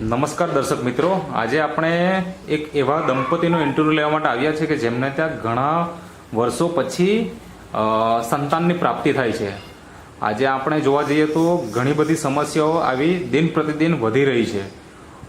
નમસ્કાર દર્શક મિત્રો. આજે આપણે એક એવા દંપતીનો ઇન્ટરવ્યૂ લેવા માટે આવ્યા છે કે જેમને ત્યાં ઘણા વર્ષો પછી સંતાનની પ્રાપ્તિ થાય છે. આજે આપણે જોવા જઈએ તો ઘણી બધી સમસ્યાઓ આવી દિન પ્રતિદિન વધી રહી છે.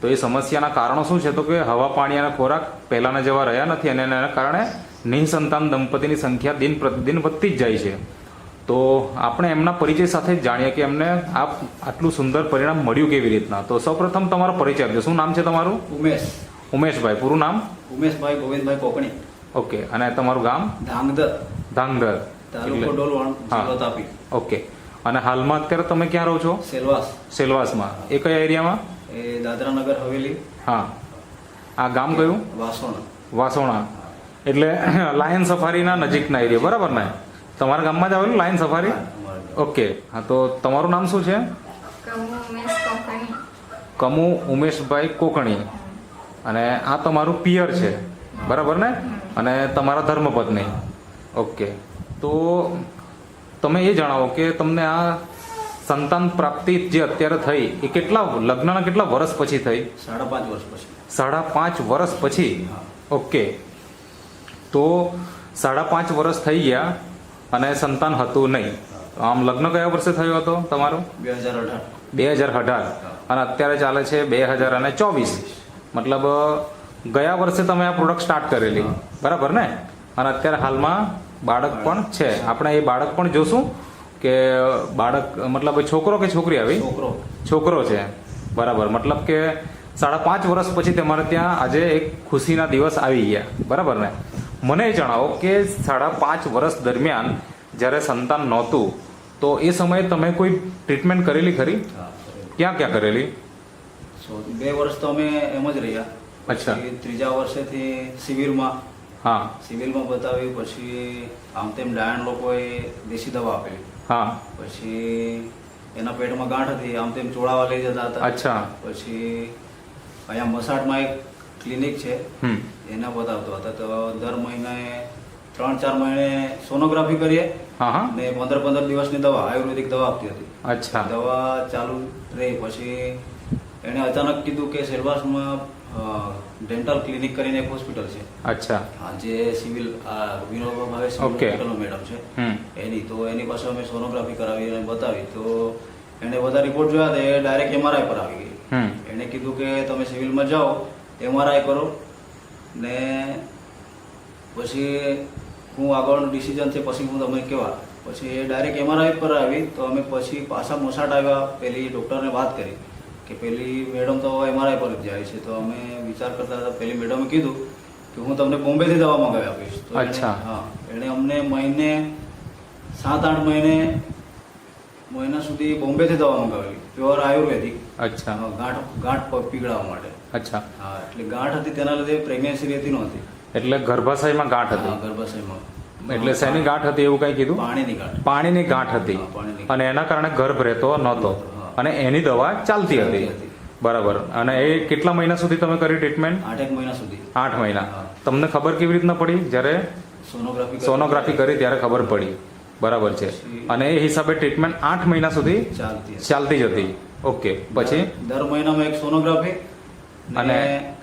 તો એ સમસ્યાના કારણો શું છે? તો કે હવા, પાણી અને ખોરાક પહેલાંના જેવા રહ્યા નથી અને એના કારણે નિઃસંતાન દંપતીની સંખ્યા દિન પ્રતિદિન વધતી જ જાય છે. તો આપણે એમના પરિચય સાથે જ જાણીએ કે એમને આ આટલું સુંદર પરિણામ મળ્યું કેવી રીતના. તો સૌપ્રથમ તમારો પરિચય આપજો. શું નામ છે તમારું? ઉમેશ. ઉમેશભાઈ. પૂરું નામ? ઉમેશભાઈ ગોવિંદભાઈ કોકણી. ઓકે. અને તમારું ગામ? ધાંગધર. ધાંગધર. તાપી. ઓકે. અને હાલમાં અત્યારે તમે ક્યાં રહો છો? સેલવાસ. સેલવાસમાં. એ કયા એરિયામાં? એ દાદરાનગર હવેલી. હા. આ ગામ કયું? વાસોણા. વાસોણા. એટલે લાયન સફારીના નજીકના એરિયા. બરાબર ને? તમારા ગામમાં જ આવેલું લાયન સફારી? ઓકે. હા તો તમારું નામ શું છે? કમુ કમુ ઉમેશભાઈ કોકણી. અને આ તમારું પિયર છે. બરાબર ને? અને તમારા ધર્મપત્ની. ઓકે. તો તમે એ જણાવો કે તમને આ સંતાન પ્રાપ્તિ જે અત્યારે થઈ એ કેટલા લગ્નના કેટલા વર્ષ પછી થઈ? સાડા પાંચ વર્ષ પછી. સાડા પાંચ વર્ષ પછી? ઓકે. તો સાડા પાંચ વર્ષ થઈ ગયા. અને સંતાન હતું નહીં. આમ લગ્ન કયા વર્ષે થયો હતો તમારો? બે હજાર અઢાર. બે હજાર અઢાર. અને અત્યારે ચાલે છે બે હજાર અને ચોવીસ. મતલબ ગયા વર્ષે તમે આ પ્રોડક્ટ સ્ટાર્ટ કરેલી. બરાબર ને? અને અત્યારે હાલમાં બાળક પણ છે. આપણે એ બાળક પણ જોશું કે બાળક મતલબ છોકરો કે છોકરી આવી? છોકરો. છોકરો છે. બરાબર. મતલબ કે સાડા પાંચ વર્ષ પછી તમારે ત્યાં આજે એક ખુશીના દિવસ આવી ગયા. બરાબર ને? મને જણાવો કે સાડા પાંચ વર્ષ દરમિયાન જ્યારે સંતાન નહોતું તો એ સમયે તમે કોઈ ટ્રીટમેન્ટ કરેલી ખરી? ક્યાં ક્યાં કરેલી? બે વર્ષ તો અમે એમ જ રહ્યા. અચ્છા. ત્રીજા વર્ષેથી શિબિરમાં હા. સિવિલમાં બતાવી પછી આમ તેમ ડાયણ લોકોએ દેશી દવા આપેલી. હા. પછી એના પેટમાં ગાંઠ હતી આમ તેમ ચોળાવા લઈ જતા હતા. અચ્છા. પછી અહીંયા મસાટમાં એક ક્લિનિક છે. એના બતાવતો હતા. તો દર મહિને ત્રણ ચાર મહિને સોનોગ્રાફી કરીએ. અને પંદર પંદર દિવસની દવા આયુર્વેદિક દવા આપતી હતી. અચ્છા. દવા ચાલુ રહી. પછી એણે અચાનક કીધું કે સેલવાસમાં ડેન્ટલ ક્લિનિક કરીને એક હોસ્પિટલ છે. અચ્છા. જે સિવિલ વિનોબા ભાવે હોસ્પિટલનો મેડમ છે. એની તો એની પાસે અમે સોનોગ્રાફી કરાવી અને બતાવી. તો એણે બધા રિપોર્ટ જોયા તો એ ડાયરેક્ટ એમઆરઆઈ પર આવી ગઈ. એણે કીધું કે તમે સિવિલમાં જાઓ એમઆરઆઈ કરો ને પછી હું આગળનું ડિસિઝન છે પછી હું તમને કહેવા. પછી એ ડાયરેક્ટ એમઆરઆઈ પર આવી તો અમે પછી પાછા મોસાટ આવ્યા પેલી ડૉક્ટરને વાત કરી કે પેલી મેડમ તો એમઆરઆઈ પર જ જાય છે તો અમે વિચાર કરતા હતા પેલી મેડમે કીધું કે હું તમને બોમ્બેથી દવા મંગાવી આપીશ. તો અચ્છા. હા એણે અમને મહિને સાત આઠ મહિને મહિના સુધી બોમ્બેથી દવા મંગાવેલી. Pure ayurvedic. અચ્છા. હા, ગાંઠ ગાંઠ પીગળાવવા માટે. અચ્છા. હા એટલે ગાંઠ હતી તેના લીધે પ્રેગ્નન્સી રહેતી નહોતી. એટલે ગર્ભાશયમાં ગાંઠ હા, હતી? ગર્ભાશયમાં. એટલે શેની ગાંઠ હતી એવું કઈ કીધું? પાણીની ગાંઠ. પાણીની ગાંઠ હતી. અને એના કારણે ગર્ભ રહેતો નહોતો. અને એની દવા ચાલતી હતી. બરાબર. અને એ કેટલા મહિના સુધી તમે કરી ટ્રીટમેન્ટ આઠ એક મહિના સુધી. આઠ મહિના. તમને ખબર કેવી રીતના પડી? જ્યારે સોનોગ્રાફી સોનોગ્રાફી કરી ત્યારે ખબર પડી. બરાબર છે. અને એ હિસાબે ટ્રીટમેન્ટ આઠ મહિના સુધી ચાલતી. ચાલતી જ હતી. ઓકે પછી? દર મહિનામાં એક સોનોગ્રાફી અને-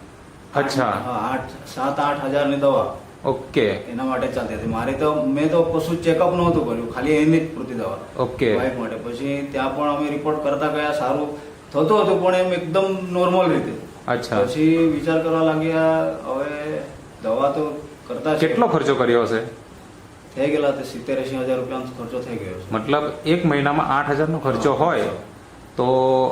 અચ્છા. હા, આઠ સાત આઠ હજારની દવા. ઓકે. એના માટે ચાલતી હતી. મારી તો મેં તો કશું ચેકઅપ નહોતું કર્યું. ખાલી એની જ પૂરતી દવા. ઓકે. વાઈફ માટે. પછી ત્યાં પણ અમે રિપોર્ટ કરતા ગયા સારું થતું હતું પણ એમ એકદમ નોર્મલ રીતે. અચ્છા. પછી વિચાર કરવા લાગ્યા હવે દવા તો કરતા. કેટલો ખર્ચો કર્યો હશે? થઈ ગયેલા તે સિત્તેર એસી હજાર રૂપિયાનો ખર્ચો થઈ ગયો છે. મતલબ એક મહિનામાં આઠ હજારનો ખર્ચો હોય તો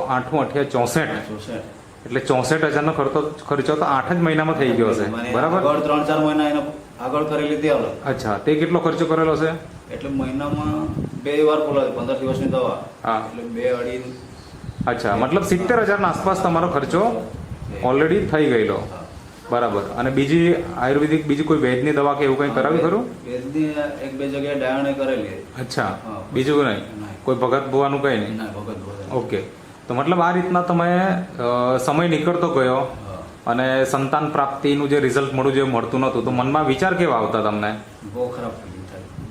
આઠું અઠ્યા ચોસઠ. ચોસઠ. એટલે ચોસઠ હજારનો ખર્ચો ખર્ચો તો આઠ જ મહિનામાં થઈ ગયો મને બરાબર? ત્રણ ચાર મહિના એનો આગળ કરી લીધી અલગ અચ્છા તે કેટલો ખર્ચો કરેલો છે? એટલે મહિનામાં બે વાર બોલાવે પંદર દિવસની દવા. હા. એટલે બે અઢી. અચ્છા મતલબ સિત્તેર હજારના આસપાસ તમારો ખર્ચો ઓલરેડી થઈ ગયેલો. બરાબર. અને બીજી આયુર્વેદિક બીજી કોઈ વેદની દવા કે એવું કંઈ કરાવ્યું ખરું? વેદની એક બે જગ્યાએ ડાયણે કરેલી. અચ્છા. બીજું નહીં. કોઈ ભગત ભુવાનું કંઈ નહીં? ભગત. ઓકે. તો મતલબ આ રીતના તમે સમય નીકળતો ગયો અને સંતાન પ્રાપ્તિનું જે રિઝલ્ટ મળું જે મળતું નહોતું તો મનમાં વિચાર કેવા આવતા તમને? બહુ ખરાબ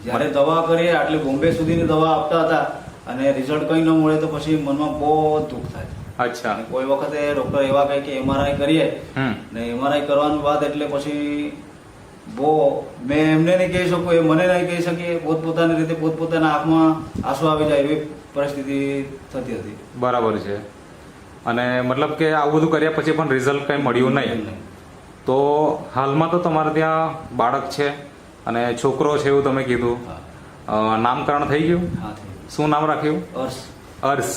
જ્યારે દવા કરીએ આટલી બોમ્બે સુધીની દવા આપતા હતા અને રિઝલ્ટ કંઈ ન મળે તો પછી મનમાં બહુ દુઃખ થાય. અચ્છા. કોઈ વખતે ડોક્ટર એવા કહે કે એમઆરઆઈ કરીએ ને એમઆરઆઈ કરવાની વાત એટલે પછી બહુ મેં એમને નહીં કહી શકું એ મને નહીં કહી શકીએ પોતપોતાની રીતે પોતપોતાના આંખમાં આંસુ આવી જાય એવી પરિસ્થિતિ થતી હતી. બરાબર છે. અને મતલબ કે આવું બધું કર્યા પછી પણ રિઝલ્ટ કંઈ મળ્યું નહીં. તો હાલમાં તો તમારે ત્યાં બાળક છે અને છોકરો છે એવું તમે કીધું. નામકરણ થઈ ગયું? થઈ ગયું. શું નામ રાખ્યું? અર્શ અર્શ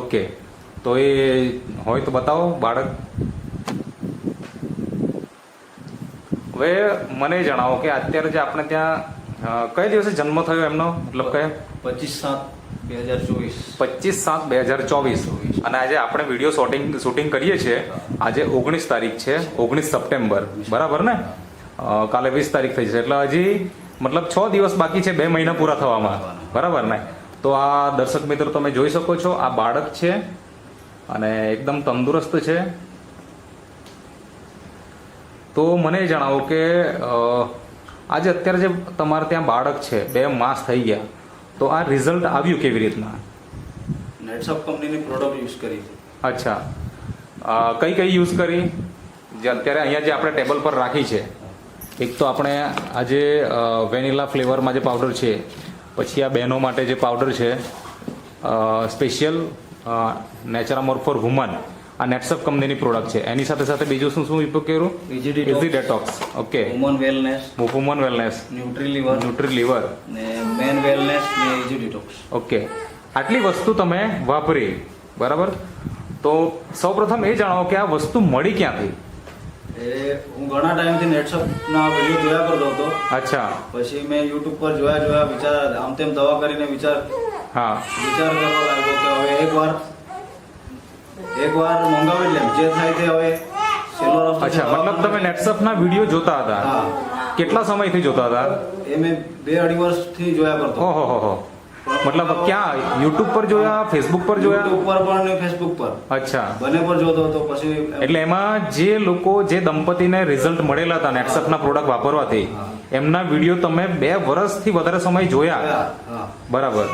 ઓકે. તો એ હોય તો બતાવો બાળક. હવે મને જણાવો કે અત્યારે જે આપણે ત્યાં કઈ દિવસે જન્મ થયો એમનો? મતલબ કયા પચીસ સાત બે હજાર ચોવીસ. પચીસ સાત બે હજાર ચોવીસ. અને આજે આપણે વીડિયો શૂટિંગ શૂટિંગ કરીએ છીએ. આજે ઓગણીસ તારીખ છે ઓગણીસ સપ્ટેમ્બર. બરાબર ને? કાલે વીસ તારીખ થઈ છે એટલે હજી મતલબ છ દિવસ બાકી છે બે મહિના પૂરા થવામાં. બરાબર ને? તો આ દર્શક મિત્રો તમે જોઈ શકો છો આ બાળક છે અને એકદમ તંદુરસ્ત છે. તો મને જણાવો કે આજે અત્યારે જે તમારે ત્યાં બાળક છે બે માસ થઈ ગયા તો આ રિઝલ્ટ આવ્યું કેવી રીતના? નેટસપ કંપનીની પ્રોડક્ટ યુઝ કરી. અચ્છા. કઈ કઈ યુઝ કરી? જે અત્યારે અહીંયા જે આપણે ટેબલ પર રાખી છે. એક તો આપણે આજે વેનિલા ફ્લેવરમાં જે પાવડર છે પછી આ બહેનો માટે જે પાવડર છે સ્પેશિયલ નેચરામોર ફોર વુમન આ નેટસપ કંપનીની પ્રોડક્ટ છે. એની સાથે સાથે બીજું શું શું ઉપયોગ કર્યું. Easy detox okay woman wellness woman wellness nutri liver nutri liver ને મેન વેલનેસ ને ઇઝી ડિટોક્સ ઓકે આટલી વસ્તુ તમે વાપરી. બરાબર? તો સૌપ્રથમ એ જણાવો કે આ વસ્તુ મળી ક્યાંથી? એ હું ઘણા ટાઈમથી નેટસપના વીડિયો જોયા કરતો હતો. અચ્છા. પછી મેં યુટ્યુબ પર જોયા જોયા વિચાર આમ તેમ દવા કરીને વિચાર હા. વિચાર કરવા લાગ્યો કે હવે એકવાર એકવાર મંગાવી લેમ. જે થાય તે હવે છેલ્લો રસ્તો અચ્છા મતલબ તમે નેટસપના વીડિયો જોતા હતા? કેટલા સમયથી જોતા હતા? એ મેં બે અઢી વર્ષથી જોયા કરતો. ઓહો હો હો. મતલબ ક્યાં? યુટ્યુબ પર જોયા ફેસબુક પર જોયા? ઉપર પર પણ ને ફેસબુક પર. અચ્છા. બંને પર જોતો હતો પછી એટલે એમાં જે લોકો જે દંપતીને રિઝલ્ટ મળેલા હતા નેટસપના પ્રોડક્ટ વાપરવાથી એમના વીડિયો તમે બે વર્ષથી વધારે સમય જોયા. બરાબર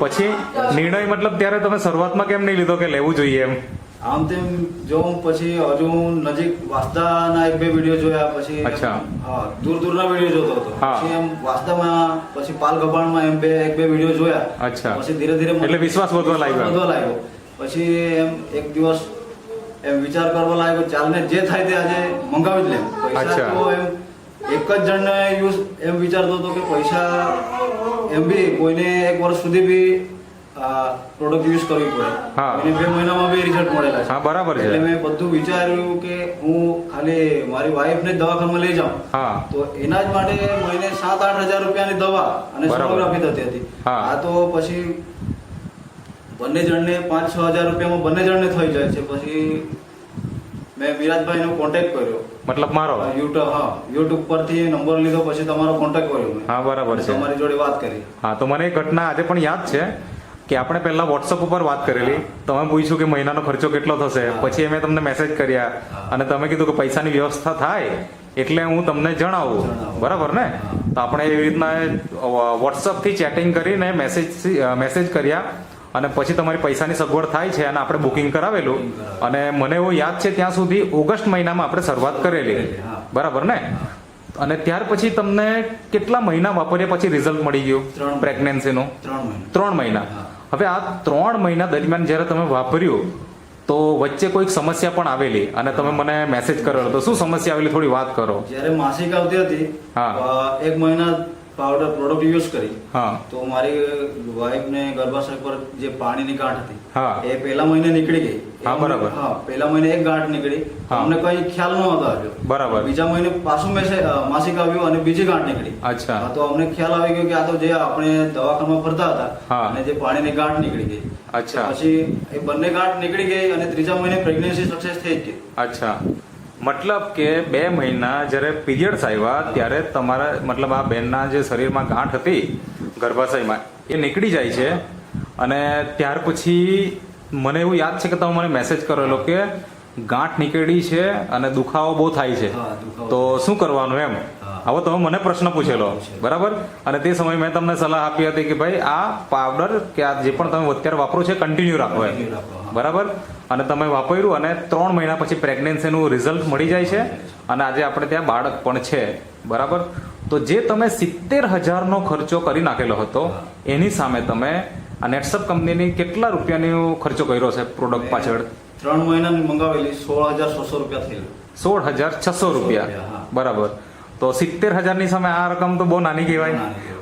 પછી નિર્ણય મતલબ ત્યારે તમે શરૂઆતમાં કેમ નહીં લીધો કે લેવું જોઈએ એમ આમ તેમ જોઉં પછી હજુ નજીક વાસ્તાના એક બે વીડિયો જોયા પછી અચ્છા. હા દૂર દૂરના વીડિયો જોતો હતો પછી એમ વાસ્તામાં પછી પાલ ગભાણમાં એમ બે એક બે વીડિયો જોયા અચ્છા. પછી ધીરે ધીરે એટલે વિશ્વાસ વધવા લાગ્યો. વધવા લાગ્યો પછી એમ એક દિવસ એમ વિચાર કરવા લાગ્યો ચાલને જે થાય તે આજે મંગાવી જ લે પૈસા અચ્છા. તો એમ એક જ જણને યુઝ એમ વિચારતો હતો કે પૈસા એમ બી કોઈને એક વર્ષ સુધી બી પ્રોડક્ટ યુઝ કરવી પડે. અને બે મહિનામાં બી રિઝલ્ટ મળેલા છે. બરાબર છે. એટલે મેં બધું વિચાર્યું કે હું ખાલી મારી વાઈફને દવાખાનામાં લઈ જાઉં. તો એના જ માટે મહિને સાત આઠ હજાર રૂપિયાની દવા અને. સોનોગ્રાફી થતી હતી. આ તો પછી બંને જણને પાંચ છ હજાર રૂપિયામાં બંને જણને થઈ જાય છે. પછી મેં વિરાજભાઈનો કોન્ટેક્ટ કર્યો. મતલબ મારો? યુટ્યુબ હા યુટ્યુબ પરથી નંબર લીધો પછી તમારો કોન્ટેક્ટ કર્યો હા બરાબર છે. તમારી જોડે વાત કરી. હા તો મને એ ઘટના આજે પણ યાદ છે કે આપણે પહેલા વોટ્સઅપ ઉપર વાત કરેલી. તમે પૂછ્યું કે મહિનાનો ખર્ચો કેટલો થશે? પછી મેં તમને મેસેજ કર્યા અને તમે કીધું કે પૈસાની વ્યવસ્થા થાય એટલે હું તમને જણાવું. જણાવું. બરાબર ને? તો આપણે એવી રીતના વોટ્સઅપથી ચેટિંગ કરીને મેસેજ મેસેજ કર્યા. અને પછી તમારી પૈસાની સગવડ થાય છે અને આપણે બુકિંગ કરાવેલું. અને મને એવું યાદ છે ત્યાં સુધી ઓગસ્ટ મહિનામાં આપણે શરૂઆત કરેલી. બરાબર ને? અને ત્યાર પછી તમને કેટલા મહિના વાપર્યા પછી રિઝલ્ટ મળી ગયું. પ્રેગ્નન્સીનું ત્રણ મહિના. હવે આ ત્રણ મહિના દરમિયાન જ્યારે તમે વાપર્યું તો વચ્ચે કોઈક સમસ્યા પણ આવેલી. અને તમે મને મેસેજ કર્યો તો શું સમસ્યા આવેલી? થોડી વાત કરો. જ્યારે માસિક આવતી હતી હા. એક મહિના પાવડર પ્રોડક્ટ યુઝ કરી હા તો મારી વાઈફને ગર્ભાશય પર જે પાણીની ગાંઠ હા. હતી એ પહેલા મહિને નીકળી ગઈ હા, બરાબર. હા પહેલા મહિને એક ગાંઠ નીકળી અમને કઈ ખ્યાલ નહોતો આવ્યો બરાબર. બીજા મહિને પાછું મેસેજ માસિક આવ્યું અને બીજી ગાંઠ નીકળી અચ્છા. તો અમને ખ્યાલ આવી ગયો કે આ તો જે આપણે દવાખાનામાં ફરતા હતા અને જે પાણીની ગાંઠ નીકળી ગઈ અચ્છા. પછી એ બંને ગાંઠ નીકળી ગઈ અને ત્રીજા મહિને પ્રેગ્નન્સી સક્સેસ થઈ ગઈ અચ્છા મતલબ કે બે મહિના જ્યારે પીરિયડ્સ આવ્યા ત્યારે તમારા મતલબ આ બેનના જે શરીરમાં ગાંઠ હતી ગર્ભાશયમાં એ નીકળી જાય છે અને ત્યાર પછી મને એવું યાદ છે કે તમે મને મેસેજ કરેલો કે ગાંઠ નીકળી છે અને દુખાવો બહુ થાય છે તો શું કરવાનું એમ. હવે તમે મને પ્રશ્ન પૂછેલો. બરાબર? અને તે સમયે મેં તમને સલાહ આપી હતી કે ભાઈ આ પાવડર કે આ જે પણ તમે અત્યારે વાપરો છે કન્ટિન્યુ રાખો. બરાબર? અને તમે વાપર્યું અને ત્રણ મહિના પછી પ્રેગ્નન્સીનું રિઝલ્ટ મળી જાય છે. અને આજે આપણે ત્યાં બાળક પણ છે. બરાબર? તો જે તમે સિત્તેર હજારનો ખર્ચો કરી નાખેલો હતો એની સામે તમે આ નેટસપ કંપનીની કેટલા રૂપિયાનો ખર્ચો કર્યો છે પ્રોડક્ટ પાછળ? ત્રણ મહિનાની મંગાવેલી સોળ હજાર છસો રૂપિયા થયેલું. સોળ હજાર છસો રૂપિયા, બરાબર. તો સિત્તેર હજારની સામે આ રકમ તો બહુ નાની કહેવાય.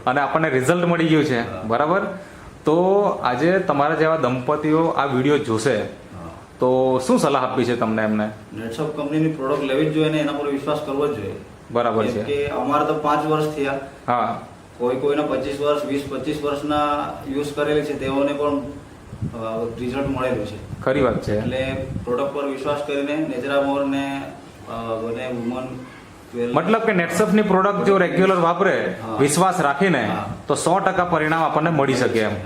અને આપણને રિઝલ્ટ મળી ગયું છે. બરાબર? તો આજે તમારા જેવા દંપતીઓ આ વીડિયો જોશે. તો શું સલાહ આપી છે તમને એમને? નેટશોપ કંપનીની પ્રોડક્ટ લેવી જ જોઈએ ને એના પર વિશ્વાસ કરવો જ જોઈએ. બરાબર છે. કે અમારે તો પાંચ વર્ષ થયા. હા. કોઈ કોઈના પચીસ વર્ષ વીસ પચીસ વર્ષના યુઝ કરેલી છે તેઓને પણ રિઝલ્ટ મળેલું છે. ખરી વાત છે. એટલે પ્રોડક્ટ પર વિશ્વાસ કરીને નેચરામોર ને અ, વુમન મતલબ કે નેટસપની પ્રોડક્ટ જો રેગ્યુલર વાપરે વિશ્વાસ રાખીને તો સો ટકા પરિણામ આપણને મળી શકે એમ